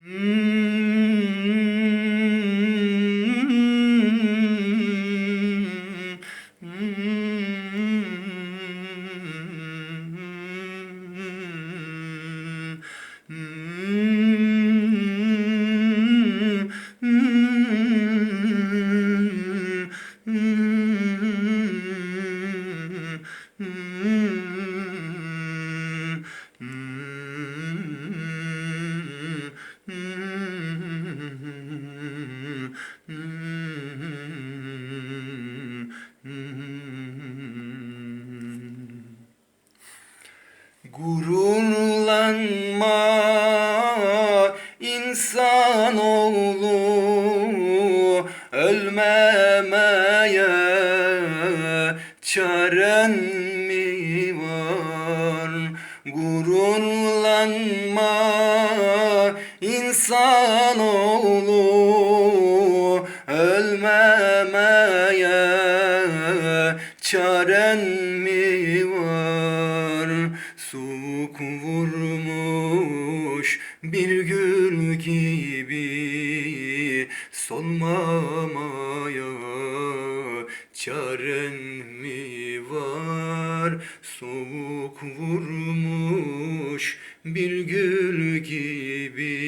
Mmm. -hmm. Gururlanma insanoğlu ölmemeye çaren mi var? Gururlanma insanoğlu Soğuk vurmuş bir gül gibi solmamaya çaren mi var? Soğuk vurmuş bir gül gibi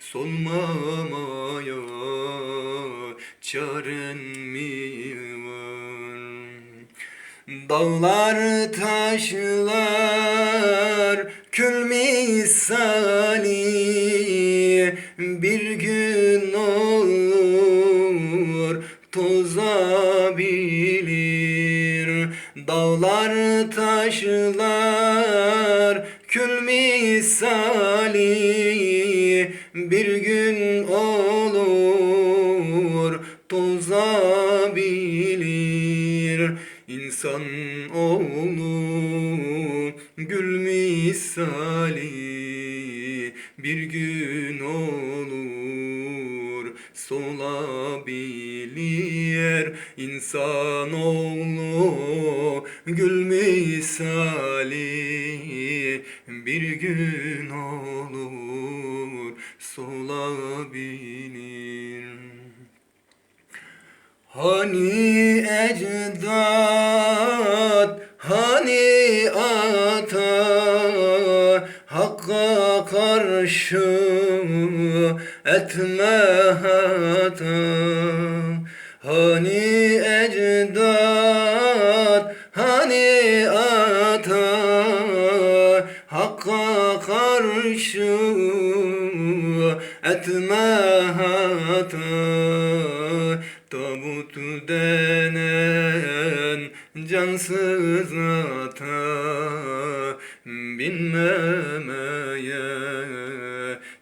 solmamaya çaren Dağlar taşlar kül misali. Bir gün olur tozabilir Dağlar taşlar kül misali. Bir gün olur İnsan oğlu gül misali bir gün olur solabilir. İnsan oğlu gül misali bir gün olur solabilir Hani ecdat, hani ata Hakka karşı etme hata. Hani ecdat, hani ata Hakka karşı etme hata Tabut denen cansız ata Binmemeye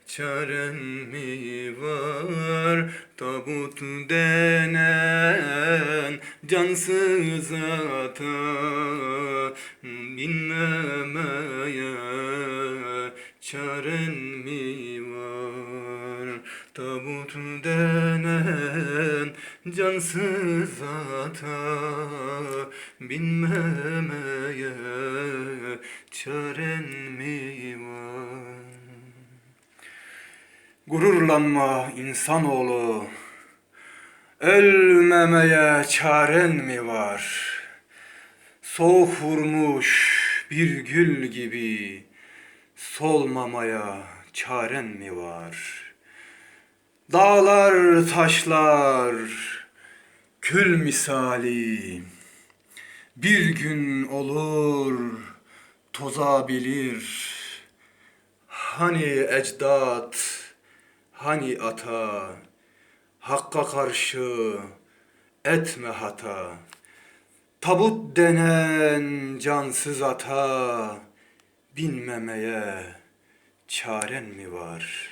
çaren mi var? Tabut denen cansız ata Binmemeye çaren mi var Tabut denen cansız ata Binmemeye çaren mi var Gururlanma insanoğlu Ölmemeye çaren mi var? Soğuk vurmuş bir gül gibi Solmamaya çaren mi var? Dağlar taşlar kül misali. Bir gün olur tozabilir Hani ecdat, hani ata. Hakka karşı etme hata. Tabut denen cansız ata. Binmemeye çaren mi var?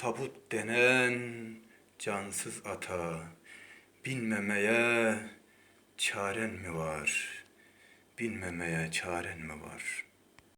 Tabut denen cansız ata Binmemeye çaren mi var? Binmemeye çaren mi var?